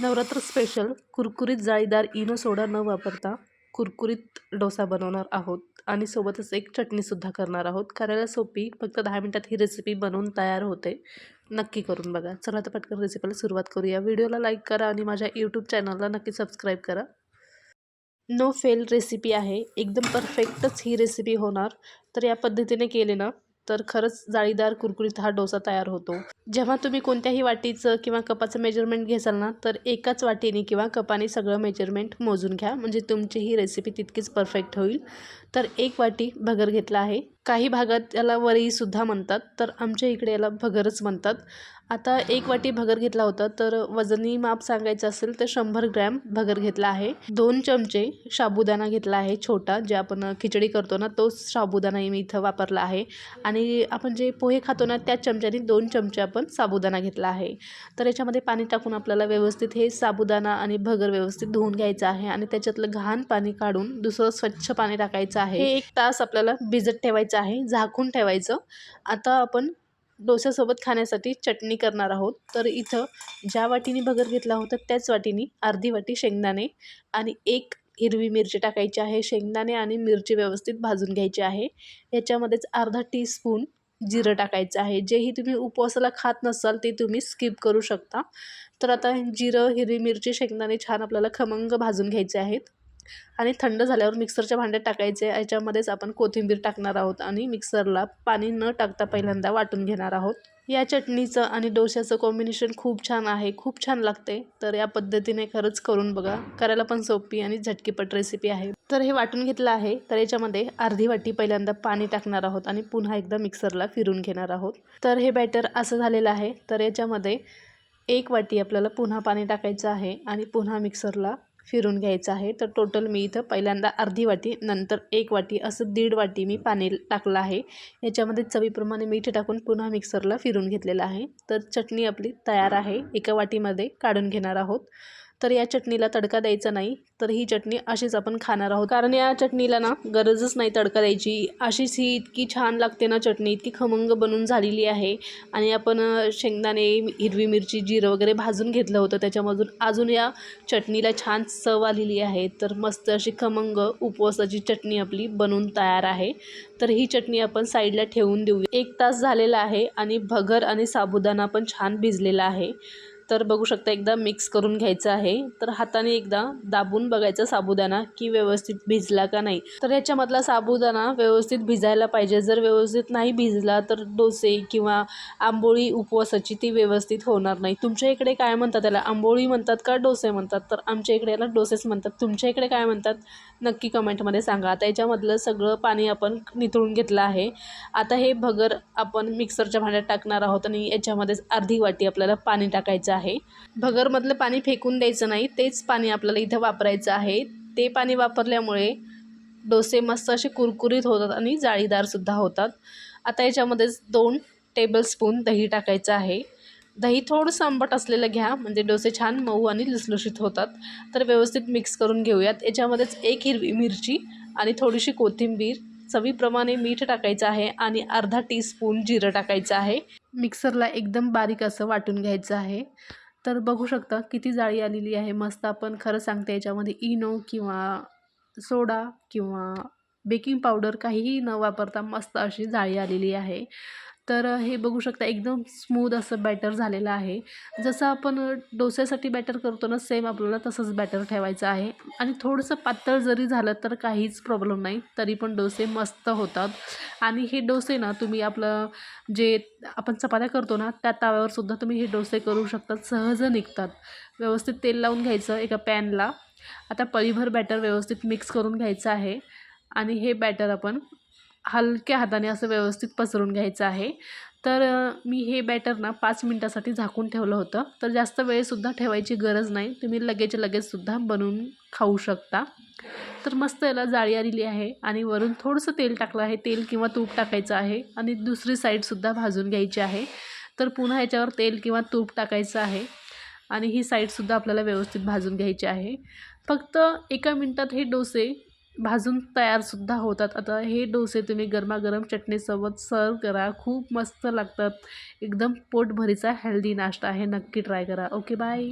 Navratra special कुरकुरीत जाळीदार Eno soda न वापरता कुरकुरीत डोसा बनवणार आहोत. आणि सोबतच एक चटणीसुद्धा करणार आहोत. करायला सोपी फक्त दहा मिनटात ही रेसिपी बनवून तयार होते. नक्की करून बघा. चला तर पटकन रेसिपीला सुरुवात करूया. व्हिडिओला लाईक करा आणि माझ्या यूट्यूब चॅनलला नक्की सबस्क्राईब करा. नो फेल रेसिपी आहे. एकदम परफेक्टच ही रेसिपी होणार. तर या पद्धतीने केले ना तर खरंच जाळीदार कुरकुरीत हा डोसा तयार होतो. जेव्हा तुम्ही कोणत्याही वाटीचं किंवा कपाचं मेजरमेंट घेसाल ना तर एकाच वाटीने किंवा कपाने सगळं मेजरमेंट मोजून घ्या. म्हणजे तुमची ही रेसिपी तितकीच परफेक्ट होईल. तर एक वाटी भगर घेतला आहे. काही भागात याला वरईसुद्धा म्हणतात तर आमच्या इकडे याला भगरच म्हणतात. आता एक वाटी भगर घेतला होता तर वजनी माप सांगायचं असेल तर शंभर ग्रॅम भगर घेतला आहे. दोन चमचे साबुदाणा घेतला आहे छोटा जे आपण खिचडी करतो ना तोच साबुदाणा मी इथं वापरला आहे. आणि आपण जे पोहे खातो ना त्याच चमच्याने दोन चमचे आपण साबुदाणा घेतला आहे. तर याच्यामध्ये पाणी टाकून आपल्याला व्यवस्थित हे साबुदाणा आणि भगर व्यवस्थित धुवून घ्यायचं आहे. आणि त्याच्यातलं घाण पाणी काढून दुसरं स्वच्छ पाणी टाकायचं आहे. हे एक तास आपल्याला भिजत ठेवायचं आहे झाकून ठेवायचं. आता आपण डोस्यासोबत खाण्यासाठी चटणी करणार आहोत. तर इथं ज्या वाटीने भगर घेतला होता त्याच वाटीने अर्धी वाटी शेंगदाणे आणि एक हिरवी मिरची टाकायची आहे. शेंगदाणे आणि मिरची व्यवस्थित भाजून घ्यायची आहे. याच्यामध्येच अर्धा टीस्पून जिरं टाकायचं आहे. जेही तुम्ही उपवासाला खात नसाल ते तुम्ही स्किप करू शकता. तर आता जिरं हिरवी मिरची शेंगदाणे छान आपल्याला खमंग भाजून घ्यायचे आहेत. आणि थंड झाल्यावर मिक्सरच्या भांड्यात टाकायचे. याच्यामध्येच आपण कोथिंबीर टाकणार आहोत आणि मिक्सरला पाणी न टाकता पहिल्यांदा वाटून घेणार आहोत. या चटणीचं आणि डोश्याचं कॉम्बिनेशन खूप छान आहे खूप छान लागते. तर या पद्धतीने खरंच करून बघा. करायला पण सोपी आणि झटकीपट रेसिपी आहे. तर हे वाटून घेतलं आहे. तर याच्यामध्ये अर्धी वाटी पहिल्यांदा पाणी टाकणार आहोत आणि पुन्हा एकदा मिक्सरला फिरून घेणार आहोत. तर हे बॅटर असं झालेलं आहे. तर याच्यामध्ये एक वाटी आपल्याला पुन्हा पाणी टाकायचं आहे आणि पुन्हा मिक्सरला फिरून घ्यायचं आहे. तर टोटल मी इथं पहिल्यांदा अर्धी वाटी नंतर एक वाटी असं दीड वाटी मी पाणी टाकलं आहे. याच्यामध्ये चवीप्रमाणे मीठ टाकून पुन्हा मिक्सरला फिरून घेतलेलं आहे. तर चटणी आपली तयार आहे. एका वाटीमध्ये काढून घेणार आहोत. तर या चटणीला तडका द्यायचा नाही तर ही चटणी अशीच आपण खाणार आहोत. कारण या चटणीला ना गरजच नाही तडका द्यायची. अशीच ही इतकी छान लागते ना चटणी इतकी खमंग बनून झालेली आहे. आणि आपण शेंगदाणे हिरवी मिरची जिरं वगैरे भाजून घेतलं होतं. त्याच्यामधून अजून या चटणीला छान चव आलेली आहे. तर मस्त अशी खमंग उपवासाची चटणी आपली बनवून तयार आहे. तर ही चटणी आपण साईडला ठेवून देऊ एक तास झालेला आहे आणि भगर आणि साबुदाणा पण छान भिजलेला आहे. तर बघू शकता एकदा मिक्स करून घ्यायचं आहे. तर हाताने एकदा दाबून बघायचा साबुदाणा की व्यवस्थित भिजला का नाही. तर ह्याच्यामधला साबुदाणा व्यवस्थित भिजायला पाहिजे. जर व्यवस्थित नाही भिजला तर डोसे किंवा आंबोळी उपवासाची ती व्यवस्थित होणार नाही. तुमच्या इकडे काय म्हणतात त्याला? आंबोळी म्हणतात का डोसे म्हणतात? तर आमच्या इकडे याला डोसेच म्हणतात. तुमच्या इकडे काय म्हणतात? नक्की कमेंटमध्ये सांगा. आता याच्यामधलं सगळं पाणी आपण निथळून घेतलं आहे. आता हे भगर आपण मिक्सरच्या भांड्यात टाकणार आहोत आणि याच्यामध्येच अर्धी वाटी आपल्याला पाणी टाकायचं आहे. भगरमधलं पाणी फेकून द्यायचं नाही तेच पाणी आपल्याला इथं वापरायचं आहे. ते पाणी वापरल्यामुळे डोसे मस्त असे कुरकुरीत होतात आणि जाळीदारसुद्धा होतात. आता याच्यामध्येच दोन टेबलस्पून दही टाकायचं आहे. दही थोडंसं आंबट असलेलं घ्या म्हणजे डोसे छान मऊ आणि लुसलुशीत होतात. तर व्यवस्थित मिक्स करून घेऊयात. याच्यामध्येच एक हिरवी मिरची आणि थोडीशी कोथिंबीर. चवीप्रमाणे मीठ टाकायचं आहे आणि अर्धा टीस्पून जिरं टाकायचं आहे. मिक्सरला एकदम बारीक असं वाटून घ्यायचं आहे. तर बघू शकता किती जाळी आलेली आहे. मस्त आपण खरं सांगते याच्यामध्ये इनो किंवा सोडा किंवा बेकिंग पावडर काहीही न वापरता मस्त अशी जाळी आलेली आहे. तर हे बघू शकता एकदम स्मूद असं बॅटर झालेलं आहे. जसं आपण डोस्यासाठी बॅटर करतो ना सेम आपल्याला तसंच बॅटर ठेवायचं आहे. आणि थोडंसं पातळ जरी झालं तर काहीच प्रॉब्लेम नाही तरी पण डोसे मस्त होतात. आणि हे डोसे ना तुम्ही आपलं जे आपण चपात्या करतो ना त्या ताव्यावर सुद्धा तुम्ही हे डोसे करू शकतात सहज निघतात. व्यवस्थित तेल लावून घ्यायचं एका पॅनला. आता पळीभर बॅटर व्यवस्थित मिक्स करून घ्यायचं आहे. आणि हे बॅटर आपण हलक्या हाताने असं व्यवस्थित पसरून घ्यायचं आहे. तर मी हे बॅटर ना पाच मिनटासाठी झाकून ठेवलं होतं. तर जास्त वेळसुद्धा ठेवायची गरज नाही. तुम्ही लगेच लगेचसुद्धा बनवून खाऊ शकता. तर मस्त याला जाळी आलेली आहे आणि वरून थोडंसं तेल टाकलं आहे. तेल किंवा तूप टाकायचं आहे आणि दुसरी साईडसुद्धा भाजून घ्यायची आहे. तर पुन्हा याच्यावर तेल किंवा तूप टाकायचं आहे आणि ही साईडसुद्धा आपल्याला व्यवस्थित भाजून घ्यायची आहे. फक्त एका मिनटात हे डोसे भाजून तयारसुद्धा होतात. आता हे डोसे तुम्ही गरमागरम चटणीसोबत सर्व करा. खूप मस्त लागतात. एकदम पोटभरीचा हेल्दी नाश्ता आहे. नक्की ट्राय करा. Okay bye.